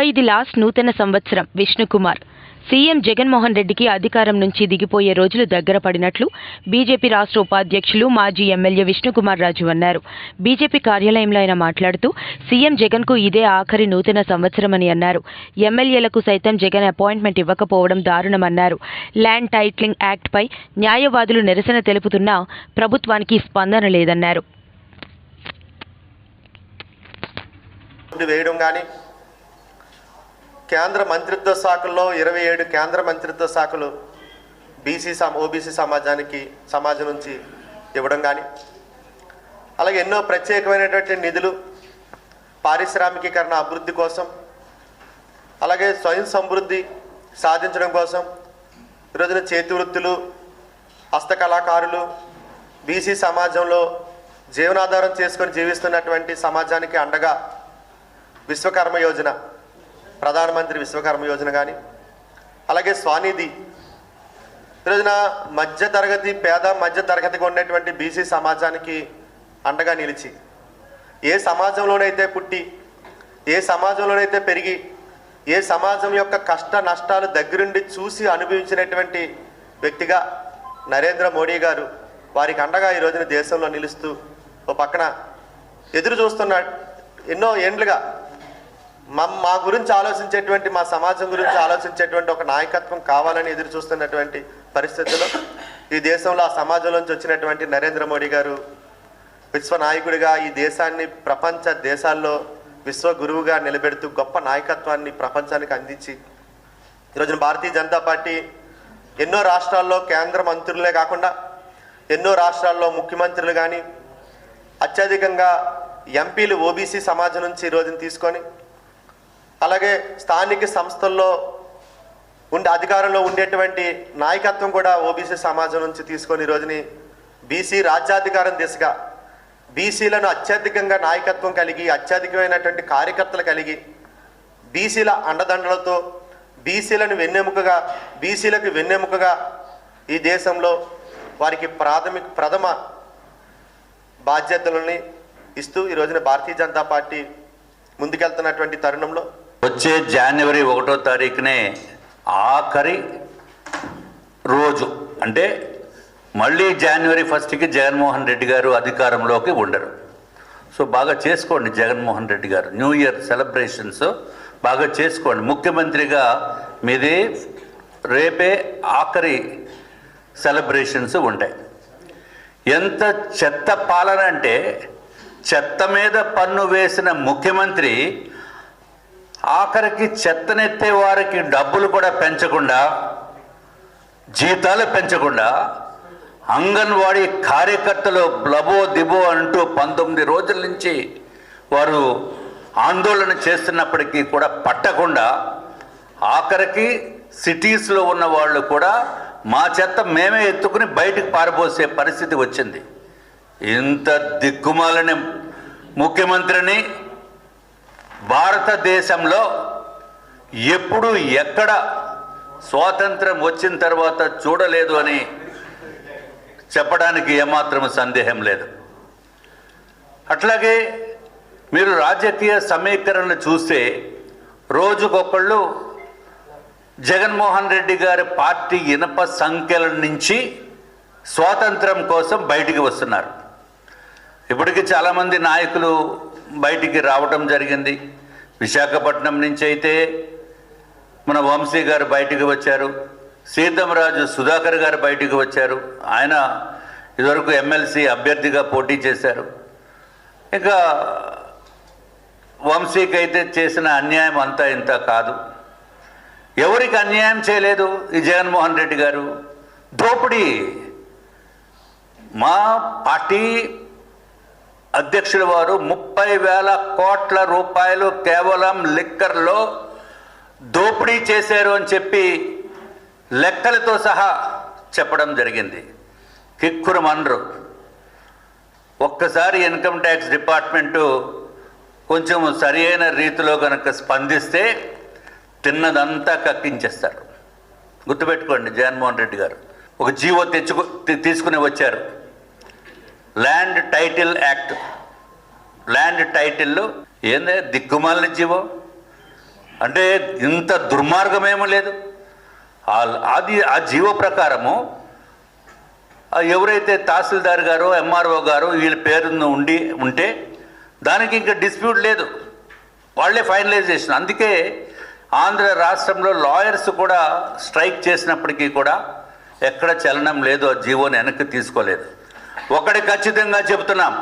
ఇది లాస్ట్ నూతన సంవత్సరం విష్ణుకుమార్. సీఎం జగన్మోహన్ రెడ్డికి అధికారం నుంచి దిగిపోయే రోజులు దగ్గర పడినట్లు బీజేపీ రాష్ట్ర ఉపాధ్యక్షులు మాజీ ఎమ్మెల్యే విష్ణుకుమార్ రాజు అన్నారు. బీజేపీ కార్యాలయంలో ఆయన మాట్లాడుతూ సీఎం జగన్కు ఇదే ఆఖరి నూతన సంవత్సరమని అన్నారు. ఎమ్మెల్యేలకు సైతం జగన్ అపాయింట్మెంట్ ఇవ్వకపోవడం దారుణమన్నారు. ల్యాండ్ టైట్లింగ్ యాక్ట్పై న్యాయవాదులు నిరసన తెలుపుతున్నా ప్రభుత్వానికి స్పందన లేదన్నారు. వేయడం కానీ కేంద్ర మంత్రిత్వ శాఖల్లో ఇరవై ఏడు కేంద్ర మంత్రిత్వ శాఖలు బీసీ సమ ఓబీసీ సమాజానికి సమాజం నుంచి ఇవ్వడం కానీ అలాగే ఎన్నో ప్రత్యేకమైనటువంటి నిధులు పారిశ్రామికీకరణ అభివృద్ధి కోసం అలాగే స్వయం సమృద్ధి సాధించడం కోసం ఈరోజున చేతి వృత్తులు హస్తకళాకారులు బీసీ సమాజంలో జీవనాధారం చేసుకొని జీవిస్తున్నటువంటి సమాజానికి అండగా విశ్వకర్మ యోజన ప్రధానమంత్రి విశ్వకర్మ యోజన కానీ అలాగే స్వానిధి. ఈరోజున మధ్య తరగతి పేద మధ్యతరగతిగా ఉండేటువంటి బీసీ సమాజానికి అండగా నిలిచి ఏ సమాజంలోనైతే పుట్టి ఏ సమాజంలోనైతే పెరిగి ఏ సమాజం యొక్క కష్ట నష్టాలు దగ్గరుండి చూసి అనుభవించినటువంటి వ్యక్తిగా నరేంద్ర మోడీ గారు వారికి అండగా ఈ రోజున దేశంలో నిలుస్తూ ఓ పక్కన ఎదురు చూస్తున్న ఎన్నో ఏండ్లుగా మా మా గురించి ఆలోచించేటువంటి మా సమాజం గురించి ఆలోచించేటువంటి ఒక నాయకత్వం కావాలని ఎదురు చూస్తున్నటువంటి పరిస్థితుల్లో ఈ దేశంలో ఆ సమాజంలోంచి వచ్చినటువంటి నరేంద్ర మోడీ గారు విశ్వ నాయకుడిగా ఈ దేశాన్ని ప్రపంచ దేశాల్లో విశ్వ గురువుగా నిలబెడుతూ గొప్ప నాయకత్వాన్ని ప్రపంచానికి అందించి ఈరోజున భారతీయ జనతా పార్టీ ఎన్నో రాష్ట్రాల్లో కేంద్ర మంత్రులే కాకుండా ఎన్నో రాష్ట్రాల్లో ముఖ్యమంత్రులు కానీ అత్యధికంగా ఎంపీలు ఓబీసీ సమాజం నుంచి ఈరోజున తీసుకొని అలాగే స్థానిక సంస్థల్లో ఉండే అధికారంలో ఉండేటువంటి నాయకత్వం కూడా ఓబీసీ సమాజం నుంచి తీసుకొని ఈ రోజుని బీసీ రాజ్యాధికారం దిశగా బీసీలను అత్యధికంగా నాయకత్వం కలిగి అత్యధికమైనటువంటి కార్యకర్తలు కలిగి బీసీల అండదండలతో బీసీలను వెన్నెముకగా బీసీలకు వెన్నెముకగా ఈ దేశంలో వారికి ప్రాథమిక ప్రథమ బాధ్యతలని ఇస్తూ ఈ రోజున భారతీయ జనతా పార్టీ ముందుకెళ్తున్నటువంటి తరుణంలో వచ్చే జనవరి ఒకటో తారీఖునే ఆఖరి రోజు. అంటే మళ్ళీ జనవరి ఫస్ట్కి జగన్మోహన్ రెడ్డి గారు అధికారంలోకి ఉండరు. సో బాగా చేసుకోండి జగన్మోహన్ రెడ్డి గారు. న్యూ ఇయర్ సెలబ్రేషన్స్ బాగా చేసుకోండి. ముఖ్యమంత్రిగా మీది రేపే ఆఖరి సెలబ్రేషన్స్ ఉంటాయి. ఎంత చెత్త పాలన అంటే చెత్త మీద పన్ను వేసిన ముఖ్యమంత్రి ఆఖరికి చెత్తనెత్తే వారికి డబ్బులు కూడా పెంచకుండా జీతాలు పెంచకుండా అంగన్వాడీ కార్యకర్తలు బ్లబో దిబో అంటూ పంతొమ్మిది రోజుల నుంచి వారు ఆందోళన చేస్తున్నప్పటికీ కూడా పట్టకుండా ఆఖరికి సిటీస్లో ఉన్న వాళ్ళు కూడా మా చెత్త మేమే ఎత్తుకుని బయటకు పారబోసే పరిస్థితి వచ్చింది. ఇంత దిక్కుమాలని ముఖ్యమంత్రిని భారతదేశంలో ఎప్పుడు ఎక్కడ స్వాతంత్రం వచ్చిన తర్వాత చూడలేదు అని చెప్పడానికి ఏమాత్రం సందేహం లేదు. అట్లాగే మీరు రాజకీయ సమీకరణలు చూస్తే రోజుకొకళ్ళు జగన్మోహన్ రెడ్డి గారి పార్టీ ఇనప సంఖ్యల నుంచి స్వాతంత్రం కోసం బయటికి వస్తున్నారు. ఇప్పటికీ చాలామంది నాయకులు బయటికి రావటం జరిగింది. విశాఖపట్నం నుంచి అయితే మన వంశీ గారు బయటికి వచ్చారు. సీతంరాజు సుధాకర్ గారు బయటికి వచ్చారు. ఆయన ఇదివరకు ఎమ్మెల్సీ అభ్యర్థిగా పోటీ చేశారు. ఇంకా వంశీకి అయితే చేసిన అన్యాయం అంతా ఇంత కాదు. ఎవరికి అన్యాయం చేయలేదు ఈ జగన్మోహన్ రెడ్డి గారు? దోపిడీ మా పార్టీ అధ్యక్షుల వారు ముప్పై వేల కోట్ల రూపాయలు కేవలం లిక్కర్లో దోపిడీ చేశారు అని చెప్పి లెక్కలతో సహా చెప్పడం జరిగింది. కిక్కురు మనరు ఒక్కసారి ఇన్కమ్ ట్యాక్స్ డిపార్ట్మెంటు కొంచెం సరి అయిన రీతిలో కనుక స్పందిస్తే తిన్నదంతా కక్కించేస్తారు. గుర్తుపెట్టుకోండి జగన్మోహన్ రెడ్డి గారు. ఒక జీవో తెచ్చుకు తీసుకుని వచ్చారు. Land title act. Land title ఏందే? దిక్కుమాలిన జీవో? అంటే ఇంత దుర్మార్గమేమో లేదు. అది ఆ జీవో ప్రకారము ఎవరైతే తహసీల్దార్ గారు ఎంఆర్ఓ గారు వీళ్ళ పేరును ఉండి ఉంటే దానికి ఇంకా డిస్ప్యూట్ లేదు. వాళ్ళే ఫైనలైజ్ చేసిన అందుకే ఆంధ్ర రాష్ట్రంలో లాయర్స్ కూడా స్ట్రైక్ చేసినప్పటికీ కూడా ఎక్కడ చలనం లేదు ఆ జీవోని వెనక్కి తీసుకోలేదు. ఒకటి ఖచ్చితంగా చెబుతున్నాం